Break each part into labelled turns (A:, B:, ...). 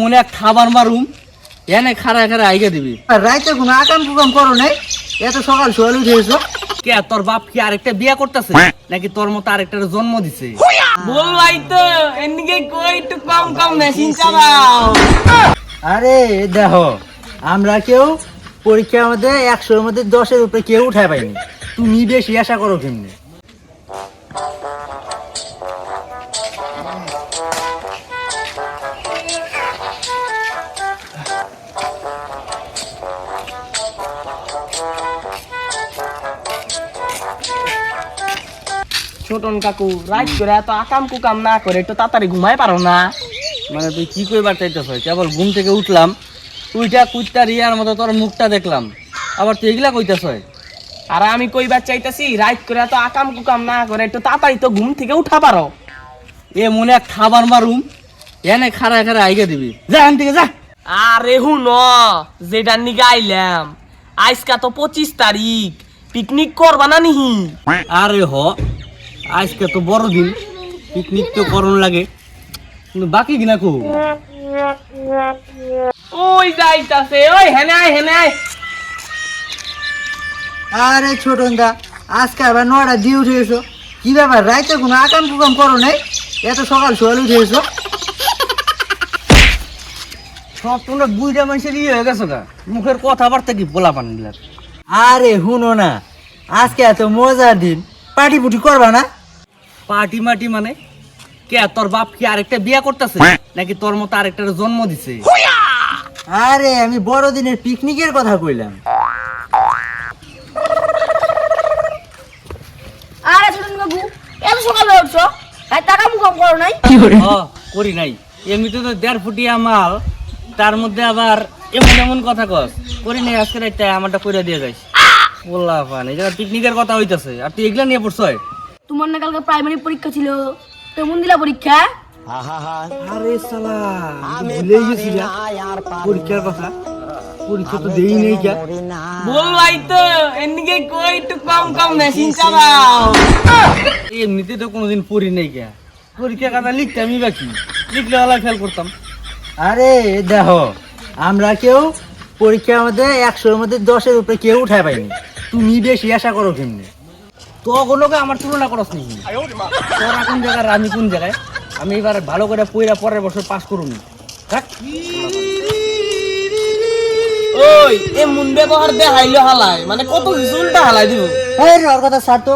A: মনে এক খাবার মারুম এনে খারা খারা আইগা দিবি।
B: আর রাইতে কোনো আকাম কুকাম করো নাই এত সকাল সকাল উঠে এসো
A: কে তোর বাপ কি আরেকটা বিয়া করতেছে? নাকি তোর মতো আরেকটার জন্ম দিছে?
C: বললাই তো এদিকে কই একটু কম কম মেশিন চালাও।
B: আরে দেখো আমরা কেউ পরীক্ষার মধ্যে একশোর মধ্যে দশের উপরে কেউ উঠায় পাইনি। তুমি বেশি আশা করো কেমনি?
C: ছোটন কাকু রাইট করে এত আকাম কুকাম না করে একটু তাড়াতাড়ি ঘুমাই পারো না।
A: মানে তুই কি কইবার চাইতেছ? কেবল ঘুম থেকে উঠলাম তুইটা কুইটা রিয়ার মতো তোর মুখটা দেখলাম। আবার তুই এগুলা কইতেছ?
C: আর আমি কইবার চাইতাছি রাইট করে এত আকাম কুকাম না করে একটু তাড়াতাড়ি তো ঘুম থেকে উঠা পারো।
A: এ মনে এক খাবার মারুম এনে খারা খারা আইগা দিবি। যা এখান থেকে যা।
C: আরে হুন যেটা নিগে আইলাম। আজকা তো পঁচিশ তারিখ পিকনিক করবা না নিহি?
A: আরে হ আজকে তো বড়দিন পিকনিক তো করণ লাগে। কিন্তু বাকি কিনা কো
C: ওই যাইতাছে ওই হেনে আয় হেনে আয়।
B: আরে ছোটন দা আজকে আবার নয়টা দিয়ে উঠে এসো কি ব্যাপার রাইতে কোনো আকাম কুকাম করো নাই? এত সকাল সকাল উঠে এসো
A: সব তোমরা বুঝা মানুষের ইয়ে হয়ে গেছো গা। মুখের কথাবার্তা কি বলা পান
B: আরে শুনো না আজকে এত মজার দিন। পার্টি পুটি করবা না?
A: পার্টি মাটি মানে? কে তোর বাপ কি আরেকটা বিয়া করতেছে? নাকি তোর মতো আরেকটার জন্ম দিছে?
B: আরে আমি বড়দিনের পিকনিকের কথা কইলাম।
D: আরে ছোটন বাবু এত সকালে উঠছো? আর টাকা মুখম করো নাই?
A: হ, করি নাই। এমনিতে তো দেড় ফুটিয়া মাল তার মধ্যে আবার এমন এমন কথা কস। করি নাই আজকে রাইতে আমারটা কইরা দিয়ে যাইস। বললা পান এই পিকনিকের কথা হইতাছে। আর তুই এগুলা নিয়ে পড়ছয়
D: তোমার না কালকে প্রাইমারি পরীক্ষা ছিল। কেমন দিলা পরীক্ষা?
B: আরে সালা ভুলে গেছি না পরীক্ষার কথা। পরীক্ষা তো দেই নেই যা।
C: বললাই তো এদিকে কই একটু কম কম মেশিন চালাও।
A: এমনিতে তো কোনোদিন পড়ি নাই গা পরীক্ষা কথা লিখতামই বাকি। লিখলে ওলা ফেল করতাম।
B: আরে দেখো আমরা কেউ পরীক্ষার মধ্যে একশোর মধ্যে দশের উপরে কেউ উঠায় পাইনি। তুমি বেশি আশা করো কেমনি?
A: তো ওগুলোকে আমার তুলনা করস নি? তোরা কোন জায়গায় আমি কোন জায়গায়? আমি এবার ভালো করে পইরা পরের বছর পাস করুন থাক।
C: ওই এ মুন ব্যবহার দে হাইলো হালাই মানে কত কিছু হালাই দিব।
B: এই ওর কথা ছাড় তো।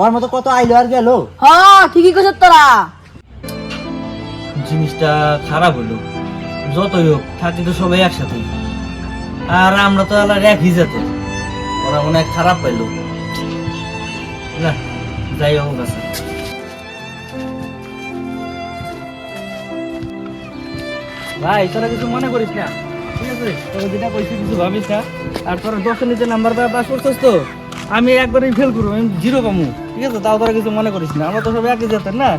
B: ওর মতো কত আইলো আর গেল।
D: হ্যাঁ ঠিকই কইছ তোরা।
A: জিনিসটা খারাপ হলো যতই হোক থাকি তো সবাই একসাথে। আর আমরা তো আলাদা একই যাতে ওরা মনে হয় খারাপ পাইলো। না ভাই, তোরা কিছু মনে করিস না? ঠিক আছে, তোকে যেটা কইছি কিছু ভাবিস না। আর তোরা দশের নিচে নাম্বার পাস করছিস তো, আমি একবারই ফেল করব, আমি জিরো পামু। ঠিক আছে, তাও তোরা কিছু মনে করিস না। আমরা তো সব একই যেতেন না।